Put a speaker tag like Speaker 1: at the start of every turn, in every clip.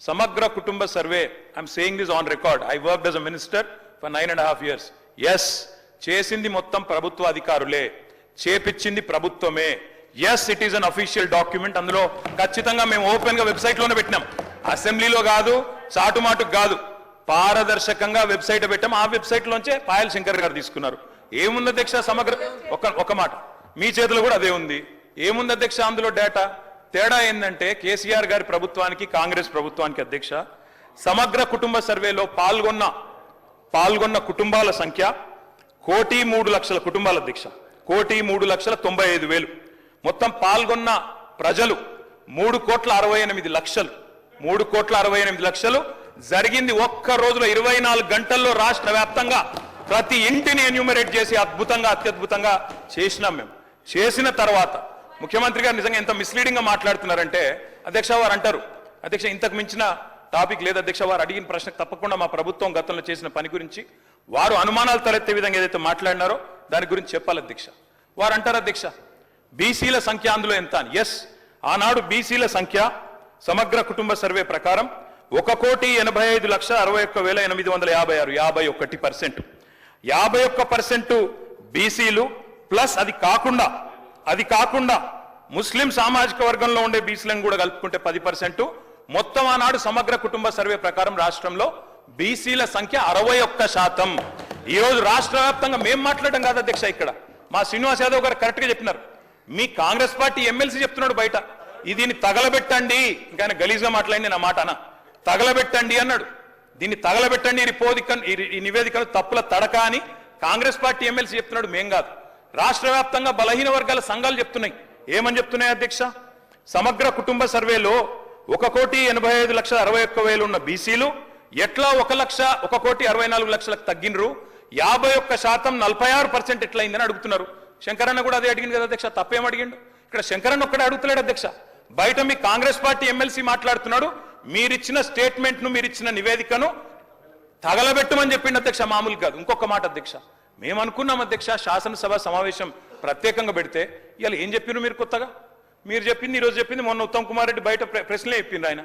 Speaker 1: సమగ్ర కుటుంబ survey I'm saying this on record I work as a minister for nine and half years yes చేసింది మొత్తం ప్రభుత్వ అధికారులే. చేపించింది ప్రభుత్వమే. Yes it is an official document అందులో ఖచ్చితంగా మేము ఓపెన్గా వెబ్సైట్లోనే పెట్టినాం. అసెంబ్లీలో కాదు చాటుమాటుకు కాదు. పారదర్శకంగా వెబ్సైట్ పెట్టాం. ఆ వెబ్సైట్ లోంచే పాయల్ శంకర్ గారు తీసుకున్నారు. ఏముంది అధ్యక్ష సమగ్ర ఒక ఒక మాట. మీ చేతిలో కూడా అదే ఉంది. ఏముంది అధ్యక్ష అందులో డేటా తేడా ఏంటంటే కేసీఆర్ గారి ప్రభుత్వానికి కాంగ్రెస్ ప్రభుత్వానికి అధ్యక్ష సమగ్ర కుటుంబ సర్వేలో పాల్గొన్న పాల్గొన్న కుటుంబాల సంఖ్య కోటి మూడు లక్షల కుటుంబాల అధ్యక్ష. కోటి మూడు లక్షల తొంభై ఐదు వేలు. మొత్తం పాల్గొన్న ప్రజలు మూడు కోట్ల అరవై ఎనిమిది లక్షలు. మూడు కోట్ల అరవై ఎనిమిది లక్షలు. జరిగింది ఒక్క రోజులో ఇరవై నాలుగు గంటల్లో రాష్ట్ర వ్యాప్తంగా ప్రతి ఇంటిని ఎన్యూమరేట్ చేసి అద్భుతంగా అత్యద్భుతంగా చేసినాం మేము. చేసిన తర్వాత ముఖ్యమంత్రి గారు నిజంగా ఎంత మిస్లీడింగ్గా మాట్లాడుతున్నారంటే అధ్యక్ష వారు అంటారు అధ్యక్ష ఇంతకు మించిన టాపిక్ లేదు అధ్యక్ష వారు అడిగిన ప్రశ్నకు తప్పకుండా మా ప్రభుత్వం గతంలో చేసిన పని గురించి వారు అనుమానాలు తలెత్తే విధంగా ఏదైతే మాట్లాడినారో దాని గురించి చెప్పాలి అధ్యక్ష. వారు అంటారు అధ్యక్ష బీసీల సంఖ్య అందులో ఎంత అని. ఎస్ ఆనాడు బీసీల సంఖ్య సమగ్ర కుటుంబ సర్వే ప్రకారం ఒక కోటి ఎనభై ఐదు లక్ష అరవై ఒక్క వేల ఎనిమిది వందల యాభై ఆరు యాభై ఒకటి పర్సెంట్. యాభై ఒక్క పర్సెంట్ బీసీలు ప్లస్ అది కాకుండా అది కాకుండా ముస్లిం సామాజిక వర్గంలో ఉండే బీసీలను కూడా కలుపుకుంటే పది పర్సెంట్. మొత్తం ఆనాడు సమగ్ర కుటుంబ సర్వే ప్రకారం రాష్ట్రంలో బీసీల సంఖ్య అరవై ఒక్క శాతం. ఈరోజు రోజు రాష్ట్ర వ్యాప్తంగా మేం మాట్లాడడం కాదు అధ్యక్ష ఇక్కడ. మా శ్రీనివాస్ యాదవ్ గారు కరెక్ట్గా చెప్పినారు. మీ కాంగ్రెస్ పార్టీ ఎమ్మెల్సీ చెప్తున్నాడు బయట. దీన్ని తగలబెట్టండి. ఇంకా ఆయన గలీజ్గా మాట్లాడింది నా మాట అన తగలబెట్టండి అన్నాడు. దీన్ని తగలబెట్టండి ఈ రిపోదిక ఈ- ఈ నివేదికను తప్పుల తడక అని కాంగ్రెస్ పార్టీ ఎమ్మెల్సీ చెప్తున్నాడు మేం కాదు. రాష్ట్ర వ్యాప్తంగా బలహీన వర్గాల సంఘాలు చెప్తున్నాయి. ఏమని చెప్తున్నాయి అధ్యక్ష? సమగ్ర కుటుంబ సర్వేలో ఒక కోటి ఎనభై ఐదు లక్షల అరవై ఒక్క వేలు ఉన్న బీసీలు ఎట్లా ఒక లక్ష ఒక కోటి అరవై నాలుగు లక్షలకు తగ్గినరు యాభై ఒక్క శాతం నలభై ఆరు పర్సెంట్ ఎట్లయిందని అడుగుతున్నారు. శంకరన్న కూడా అదే అడిగింది కదా అధ్యక్ష తప్పేం అడిగిండు? ఇక్కడ శంకరన్న ఒక్కడే అడుగుతలేడు అధ్యక్ష. బయట మీ కాంగ్రెస్ పార్టీ ఎమ్మెల్సీ మాట్లాడుతున్నాడు మీరిచ్చిన స్టేట్మెంట్ను మీరిచ్చిన నివేదికను తగలబెట్టమని చెప్పిండు అధ్యక్ష మామూలు కాదు. ఇంకొక మాట అధ్యక్ష. మేము అనుకున్నాం అధ్యక్ష శాసనసభ సమావేశం ప్రత్యేకంగా పెడితే. ఇవాళ ఏం చెప్పినారు మీరు కొత్తగా? మీరు చెప్పింది ఈ రోజు చెప్పింది మొన్న ఉత్తమ్ కుమార్ రెడ్డి బయట ప్రశ్నలే ప్రెస్లే చెప్పిండ్రు ఆయన.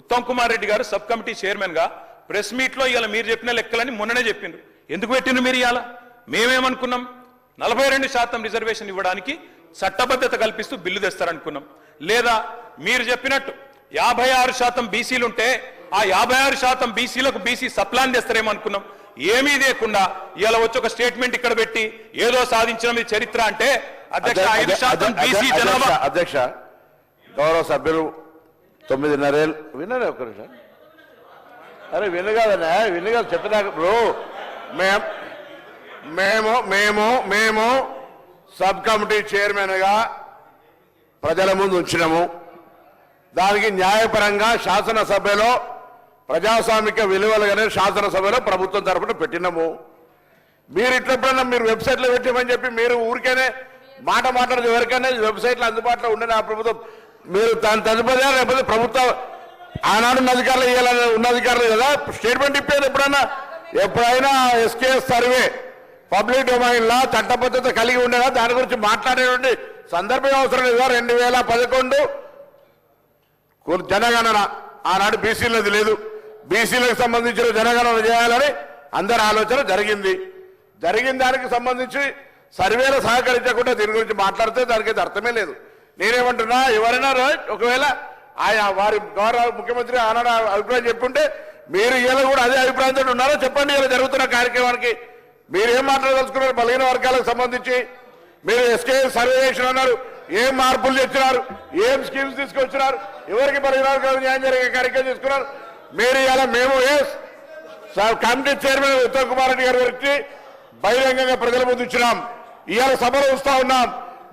Speaker 1: ఉత్తమ్ కుమార్ రెడ్డి గారు సబ్ కమిటీ చైర్మన్గా ప్రెస్ మీట్లో ఇవాళ మీరు చెప్పిన లెక్కలని మొన్ననే చెప్పిండ్రు ఎందుకు పెట్టిండ్రు మీరు ఇవాళ? మేమేమనుకున్నాం? నలభై రెండు శాతం రిజర్వేషన్ ఇవ్వడానికి చట్టబద్ధత కల్పిస్తూ బిల్లు తెస్తారనుకున్నాం. లేదా మీరు చెప్పినట్టు యాభై ఆరు శాతం బీసీలుంటే ఆ యాభై ఆరు శాతం బీసీలకు బీసీ సప్లాన్ తెస్తారేమో అనుకున్నాం. ఏమీ లేకుండా ఇలా వచ్చి ఒక స్టేట్మెంట్ ఇక్కడ పెట్టి ఏదో సాధించిన మీ చరిత్ర అంటే అధ్యక్ష ఐదు శాతం బీసీ జనాభా.
Speaker 2: అధ్యక్ష గౌరవ సభ్యులు తొమ్మిదిన్నరేళ్ళు వినరే ఒక నిమిషం. అరే విను కాదన్నా విను కాదు చెప్పినా బ్రో మేం మేము మేము మేము సబ్ కమిటీ చైర్మన్గా ప్రజల ముందు ఉంచినాము. దానికి న్యాయపరంగా శాసనసభలో ప్రజాస్వామిక విలువలుగానే శాసనసభలో ప్రభుత్వం తరఫున పెట్టినాము. మీరు ఇట్లప్పుడన్నా మీరు వెబ్సైట్లో పెట్టమని చెప్పి మీరు ఊరికేనే మాట మాట్లాడదు ఎవరికైనా వెబ్సైట్లో అందుబాటులో ఉండని ఆ ప్రభుత్వం. మీరు దాని తదుపరి లేకపోతే ప్రభుత్వం ఆనాడు ఉన్న అధికారులు ఇవ్వాలని ఉన్న అధికారులు కదా? స్టేట్మెంట్ ఇప్పేది ఎప్పుడన్నా? ఎప్పుడైనా SKS survey public domain law చట్టబద్ధత కలిగి ఉండేలా దాని గురించి మాట్లాడేటువంటి సందర్భం అవసరం లేదా? రెండు వేల పదకొండు జనగణన. ఆనాడు బీసీలది లేదు. బీసీలకు సంబంధించిన జనగణన చేయాలని అందరి ఆలోచన జరిగింది. జరిగిన దానికి సంబంధించి సర్వేలు సహకరించకుండా దీని గురించి మాట్లాడితే దానికి అర్థమే లేదు. నేనేమంటున్నా ఎవరైనా ఒకవేళ ఆయా వారి గౌరవ ముఖ్యమంత్రి ఆనాడు అభిప్రాయం చెప్పుంటే మీరు ఇలా కూడా అదే అభిప్రాయంతో ఉన్నారో చెప్పండి ఇలా జరుగుతున్న కార్యక్రమానికి. మీరు ఏం మాట్లాడదలుచుకున్నారు? బలహీన వర్గాలకు సంబంధించి. మీరు ఎస్కే సర్వే చేసిన అన్నారు ఏం మార్పులు తెచ్చినారు ఏం స్కీమ్స్ తీసుకొచ్చినారు ఎవరికి పరిహారాలు న్యాయం జరిగే కార్యక్రమం తీసుకున్నారు? మీరు ఇలా మేము కమిటీ చైర్మన్ ఉత్తమ్ కుమార్ రెడ్డి గారి వచ్చి బహిరంగంగా ప్రజల ముందు ఇచ్చినాం. ఇవాళ సభలో వస్తా ఉన్నాం.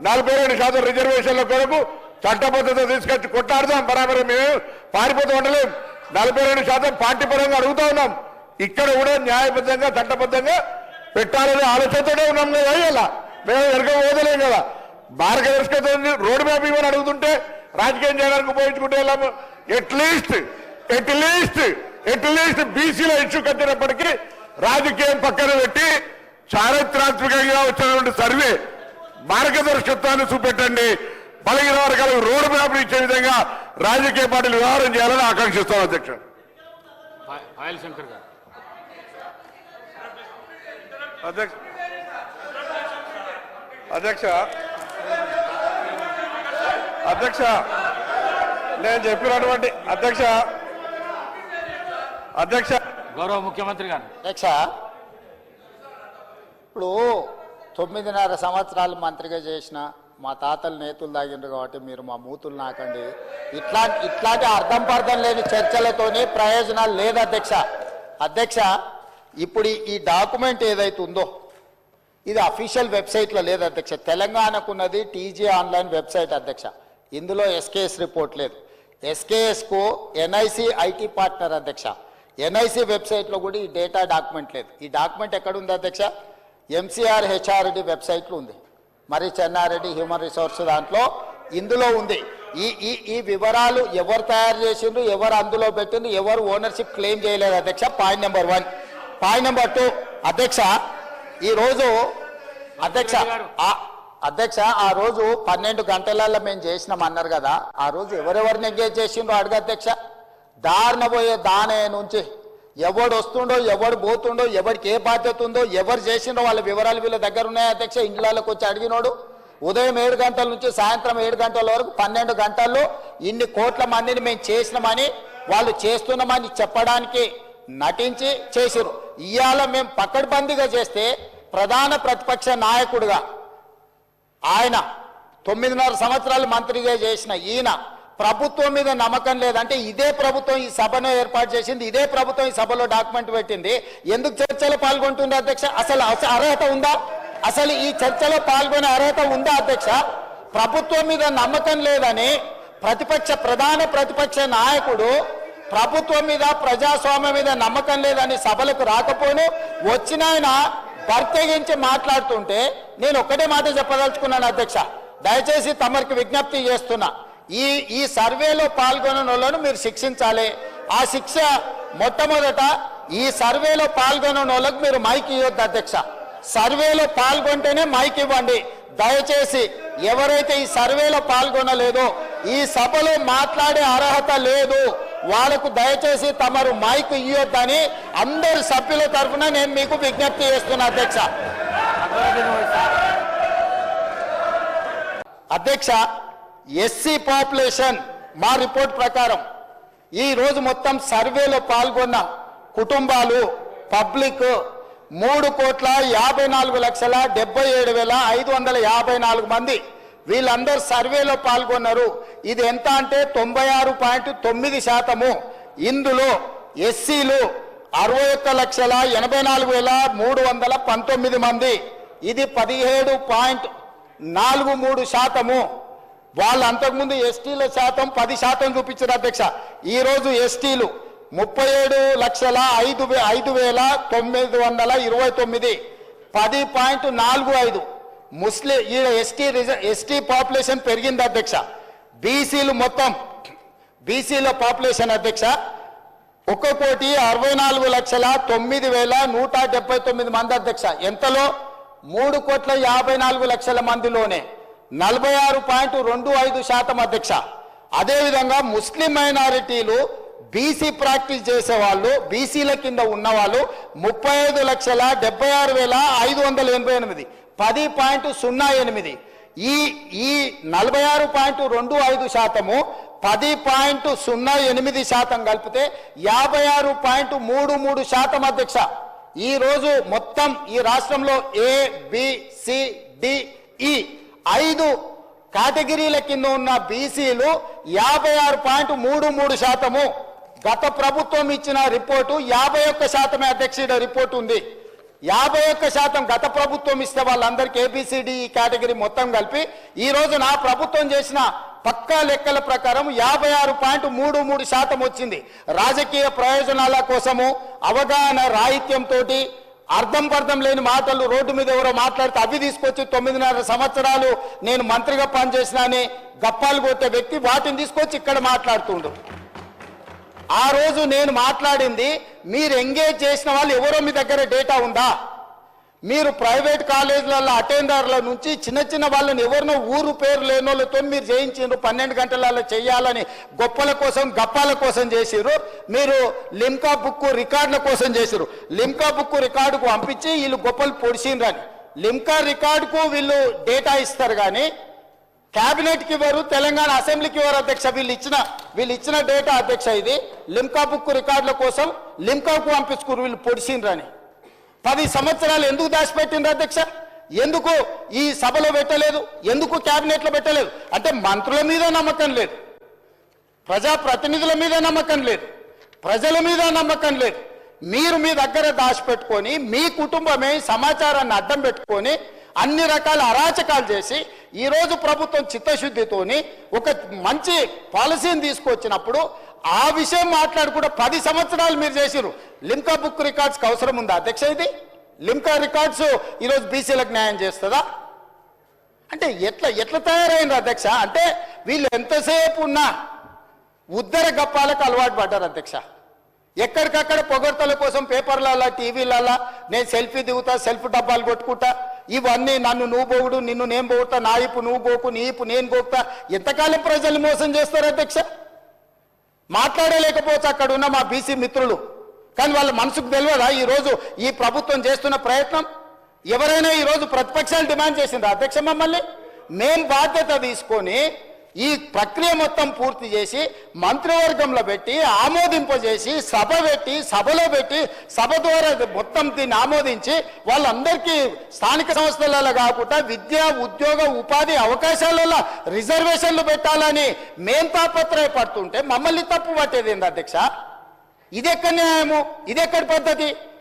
Speaker 2: నలభై రెండు శాతం రిజర్వేషన్ల కొరకు చట్టబద్ధత తీసుకొచ్చి కొట్టాడుదాం బరాబరి మేము పారిపోతూ ఉండలేం. నలభై రెండు శాతం పార్టీ పరంగా అడుగుతా ఉన్నాం. ఇక్కడ కూడా న్యాయబద్ధంగా చట్టబద్ధంగా పెట్టాలనే ఆలోచనతోనే ఉన్నాం కదా ఇలా మేము వెనక పోదలేం కదా. మార్గదర్శకత రోడ్ మ్యాప్ ఇవ్వని అడుగుతుంటే రాజకీయం చేయడానికి ఉపయోగించుకుంటే వెళ్ళాము at least at least at least బీసీలో ఇష్యూ కట్టినప్పటికీ రాజకీయం పక్కన పెట్టి చారిత్రాత్మకంగా వచ్చినటువంటి సర్వే మార్గదర్శకత్వాన్ని చూపెట్టండి. బలహీన వర్గాలకు రోడ్ మ్యాప్ ఇచ్చే విధంగా రాజకీయ పార్టీలు వ్యవహారం చేయాలని ఆకాంక్షిస్తాం అధ్యక్ష.
Speaker 3: పా- పాయల్ శంకర్ గారు.
Speaker 4: అధ్యక్ష. అధ్యక్ష. అధ్యక్ష. నేను చెప్పినటువంటి అధ్యక్ష. అధ్యక్ష.
Speaker 3: గౌరవ ముఖ్యమంత్రి గారు.
Speaker 5: అధ్యక్ష ఇప్పుడు తొమ్మిదిన్నర సంవత్సరాలు మంత్రిగా చేసిన మా తాతలు నేతులు తాగిండ్రు కాబట్టి మీరు మా మూతులు నాకండి. ఇట్లా ఇట్లాంటి అర్థం పర్థం లేని చర్చలతోనే ప్రయోజనాలు లేదు అధ్యక్ష. అధ్యక్ష ఇప్పుడు ఈ- ఈ డాక్యుమెంట్ ఏదైతే ఉందో ఇది అఫీషియల్ వెబ్సైట్లో లేదు అధ్యక్ష. తెలంగాణకున్నది టీజీ ఆన్లైన్ వెబ్సైట్ అధ్యక్ష. ఇందులో ఎస్కేఎస్ రిపోర్ట్ లేదు. ఎస్కేఎస్కు ఎన్ఐసి ఐటీ పార్ట్నర్ అధ్యక్ష. ఎన్ఐసి వెబ్సైట్లో కూడా ఈ డేటా డాక్యుమెంట్ లేదు. ఈ డాక్యుమెంట్ ఎక్కడుంది అధ్యక్ష? ఎంసీఆర్ హెచ్ఆర్డి వెబ్సైట్లో ఉంది. మరి చెన్నారెడ్డి హ్యూమన్ రిసోర్స్ దాంట్లో ఇందులో ఉంది. ఈ ఈ ఈ వివరాలు ఎవరు తయారు చేసిండ్రు ఎవరు అందులో పెట్టిండ్రు ఎవరు ఓనర్షిప్ క్లెయిమ్ చేయలేదు అధ్యక్ష? Point number one point number two అధ్యక్ష ఈ రోజు అధ్యక్ష అధ్యక్ష ఆ రోజు పన్నెండు గంటలలో మేము చేసినాం అన్నారు కదా. ఆ రోజు ఎవరెవరిని ఎంగేజ్ చేసిండ్రో అడుగు అధ్యక్ష? దారిన పోయే దానే నుంచి ఎవడు వస్తుండో ఎవడు పోతుండో ఎవరికి ఏ బాధ్యత ఉందో ఎవరు చేసిండో వాళ్ళ వివరాలు వీళ్ళ దగ్గర ఉన్నాయి. అధ్యక్ష ఇంట్లోకి వచ్చి అడిగినోడు ఉదయం ఏడు గంటల నుంచి సాయంత్రం ఏడు గంటల వరకు పన్నెండు గంటల్లో ఇన్ని కోట్ల మందిని మేము చేసినామని వాళ్ళు చేస్తున్నామని చెప్పడానికి నటించి చేసిరు ఇవాళ మేము పక్కడబందీగా చేస్తే ప్రధాన ప్రతిపక్ష నాయకుడిగా ఆయన తొమ్మిదిన్నర సంవత్సరాలు మంత్రిగా చేసిన ఈయన ప్రభుత్వం మీద నమ్మకం లేదంటే ఇదే ప్రభుత్వం ఈ సభను ఏర్పాటు చేసింది ఇదే ప్రభుత్వం ఈ సభలో డాక్యుమెంట్ పెట్టింది. ఎందుకు చర్చలో పాల్గొంటుంది అధ్యక్ష? అసలు అర్హత ఉందా? అసలు ఈ చర్చలో పాల్గొనే అర్హత ఉందా అధ్యక్ష? ప్రభుత్వం మీద నమ్మకం లేదని ప్రతిపక్ష ప్రధాన ప్రతిపక్ష నాయకుడు ప్రభుత్వం మీద ప్రజాస్వామ్యం మీద నమ్మకం లేదని సభలకు రాకపోను వచ్చిన ఆయన ప్రత్యేకించి మాట్లాడుతుంటే నేను ఒక్కటే మాట చెప్పదలుచుకున్నాను అధ్యక్ష. దయచేసి తమరికి విజ్ఞప్తి చేస్తున్నా. ఈ ఈ సర్వేలో పాల్గొనని వాళ్ళను మీరు శిక్షించాలి. ఆ శిక్ష మొట్టమొదట ఈ సర్వేలో పాల్గొనని వాళ్ళకు మీరు మైక్ ఇవ్వద్దు అధ్యక్ష. సర్వేలో పాల్గొంటేనే మైక్ ఇవ్వండి. దయచేసి ఎవరైతే ఈ సర్వేలో పాల్గొనలేదో ఈ సభలో మాట్లాడే అర్హత లేదు వాళ్ళకు దయచేసి తమరు మైక్ ఇవ్వద్దని అందరు సభ్యుల తరఫున నేను మీకు విజ్ఞప్తి చేస్తున్నా అధ్యక్ష. అధ్యక్ష ఎస్సీ పాపులేషన్ మా రిపోర్ట్ ప్రకారం ఈ రోజు మొత్తం సర్వేలో పాల్గొన్న కుటుంబాలు పబ్లిక్ మూడు కోట్ల యాభై నాలుగు లక్షల డెబ్బై ఏడు వేల ఐదు వందల యాభై నాలుగు మంది. వీళ్ళందరూ సర్వేలో పాల్గొన్నారు. ఇది ఎంత అంటే తొంభై ఆరు పాయింట్ తొమ్మిది శాతము. ఇందులో ఎస్సీలు అరవై ఒక్క లక్షల ఎనభై నాలుగు వేల మూడు వందల పంతొమ్మిది మంది. ఇది పదిహేడు పాయింట్ నాలుగు మూడు శాతము. వాళ్ళు అంతకుముందు ఎస్టీల శాతం పది శాతం చూపించారు అధ్యక్ష. ఈరోజు ఎస్టీలు ముప్పై ఏడు లక్షల ఐదు వే- ఐదు వేల తొమ్మిది వందల ఇరవై తొమ్మిది పది పాయింట్ నాలుగు ఐదు. ముస్లిం ఈడ ఎస్టీ రిజ ఎస్టీ పాపులేషన్ పెరిగింది అధ్యక్ష. బీసీలు మొత్తం బీసీల పాపులేషన్ అధ్యక్ష ఒక కోటి అరవై నాలుగు లక్షల తొమ్మిది వేల నూట డెబ్బై తొమ్మిది మంది అధ్యక్ష. ఎంతలో? మూడు కోట్ల యాభై నాలుగు లక్షల మందిలోనే. నలభై ఆరు పాయింట్ రెండు ఐదు శాతం అధ్యక్ష. అదేవిధంగా ముస్లిం మైనారిటీలు బీసీ ప్రాక్టీస్ చేసే వాళ్ళు బీసీల కింద ఉన్నవాళ్ళు ముప్పై ఐదు లక్షల డెబ్బై ఆరు వేల ఐదు వందల ఎనభై ఎనిమిది పది పాయింట్ సున్నా ఎనిమిది. ఈ ఈ నలభై ఆరు పాయింట్ రెండు ఐదు శాతము పది పాయింట్ సున్నా ఎనిమిది శాతం కలిపితే యాభై ఆరు పాయింట్ మూడు మూడు శాతం అధ్యక్ష. ఈ రోజు మొత్తం ఈ రాష్ట్రంలో ఏ బి సి డిఈ ఐదు కేటగిరీల కింద ఉన్న బీసీలు యాభై ఆరు పాయింట్ మూడు మూడు శాతము. గత ప్రభుత్వం ఇచ్చిన రిపోర్టు యాభై ఒక్క శాతమే అధ్యక్షుడ రిపోర్టు ఉంది. యాభై ఒక్క శాతం గత ప్రభుత్వం ఇస్తే వాళ్ళందరికీ ఏబిసిడి కేటగిరీ మొత్తం కలిపి ఈ రోజు నా ప్రభుత్వం చేసిన పక్కా లెక్కల ప్రకారం యాభై ఆరు పాయింట్ మూడు మూడు శాతం వచ్చింది. రాజకీయ ప్రయోజనాల కోసము అవగాహన రాహిత్యంతో అర్థం పర్థం లేని మాటలు రోడ్డు మీద ఎవరో మాట్లాడితే అవి తీసుకొచ్చి తొమ్మిదిన్నర సంవత్సరాలు నేను మంత్రిగా పనిచేసినా అని గప్పాలు కొట్టే వ్యక్తి వాటిని తీసుకొచ్చి ఇక్కడ మాట్లాడుతుండు. ఆ రోజు నేను మాట్లాడింది మీరు ఎంగేజ్ చేసిన వాళ్ళు ఎవరో మీ దగ్గర డేటా ఉందా? మీరు ప్రైవేట్ కాలేజీలలో అటెండర్ల నుంచి చిన్న చిన్న వాళ్ళని ఎవరినో ఊరు పేరు లేనోళ్ళతో మీరు చేయించారు పన్నెండు గంటలలో చేయాలని గొప్పల కోసం గప్పాల కోసం చేసిరు మీరు లిమ్కా బుక్ రికార్డుల కోసం చేసిరు లిమ్కా బుక్ రికార్డుకు పంపించి వీళ్ళు గొప్పలు పొడిచిండ్రని. లిమ్కా రికార్డుకు వీళ్ళు డేటా ఇస్తారు కానీ క్యాబినెట్కి ఇవ్వరు తెలంగాణ అసెంబ్లీకి ఇవ్వరు అధ్యక్ష వీళ్ళు ఇచ్చిన వీళ్ళు ఇచ్చిన డేటా అధ్యక్ష ఇది. లిమ్కా బుక్ రికార్డుల కోసం లిమ్కాకు పంపించుకున్నారు వీళ్ళు పొడిచిండ్రని. పది సంవత్సరాలు ఎందుకు దాచిపెట్టిండ్రు అధ్యక్ష? ఎందుకు ఈ సభలో పెట్టలేదు? ఎందుకు క్యాబినెట్లో పెట్టలేదు? అంటే మంత్రుల మీద నమ్మకం లేదు. ప్రజా ప్రతినిధుల మీద నమ్మకం లేదు. ప్రజల మీద నమ్మకం లేదు. మీరు మీ దగ్గర దాచిపెట్టుకొని మీ కుటుంబమే సమాచారాన్ని అడ్డం పెట్టుకొని అన్ని రకాల అరాచకాలు చేసి ఈరోజు ప్రభుత్వం చిత్తశుద్ధితోని ఒక మంచి పాలసీని తీసుకొచ్చినప్పుడు ఆ విషయం మాట్లాడుకుంటే పది సంవత్సరాలు మీరు చేసిరు లింకా బుక్ రికార్డ్స్కి అవసరం ఉందా? అధ్యక్ష ఇది? లింకా రికార్డ్స్ ఈరోజు బీసీలకు న్యాయం చేస్తుందా? అంటే ఎట్లా ఎట్లా తయారైంది అధ్యక్ష? అంటే వీళ్ళు ఎంతసేపు ఉన్నా ఉద్దర గప్పాలకు అలవాటు పడ్డారు అధ్యక్ష. ఎక్కడికక్కడ పొగడ్తల కోసం పేపర్లలో టీవీలలో నేను సెల్ఫీ దిగుతా సెల్ఫ్ డబ్బాలు కొట్టుకుంటా. ఇవన్నీ నన్ను నువ్వు పోగుడు నిన్ను నేను పోగుతా నా ఇప్పు నువ్వు పోకు నీ ఇప్పు నేను పోకుతా ఎంతకాలం ప్రజలు మోసం చేస్తారు అధ్యక్ష? మాట్లాడలేకపోవచ్చు అక్కడ ఉన్న మా బీసీ మిత్రులు. కానీ వాళ్ళ మనసుకు తెలియదా? ఈ రోజు ఈ ప్రభుత్వం చేస్తున్న ప్రయత్నం? ఎవరైనా ఈరోజు ప్రతిపక్షాలు డిమాండ్ చేసిందా? అధ్యక్ష మమ్మల్ని? మేము బాధ్యత తీసుకొని ఈ ప్రక్రియ మొత్తం పూర్తి చేసి మంత్రివర్గంలో పెట్టి ఆమోదింపజేసి సభ పెట్టి సభలో పెట్టి సభ ద్వారా మొత్తం దీన్ని ఆమోదించి వాళ్ళందరికీ స్థానిక సంస్థలలో కాకుండా విద్య ఉద్యోగ ఉపాధి అవకాశాలలో రిజర్వేషన్లు పెట్టాలని మేం తాపత్రయపడుతుంటే మమ్మల్ని తప్పు పట్టేది ఏంది అధ్యక్ష? ఇదెక్కడ న్యాయము? ఇదెక్కడి పద్ధతి?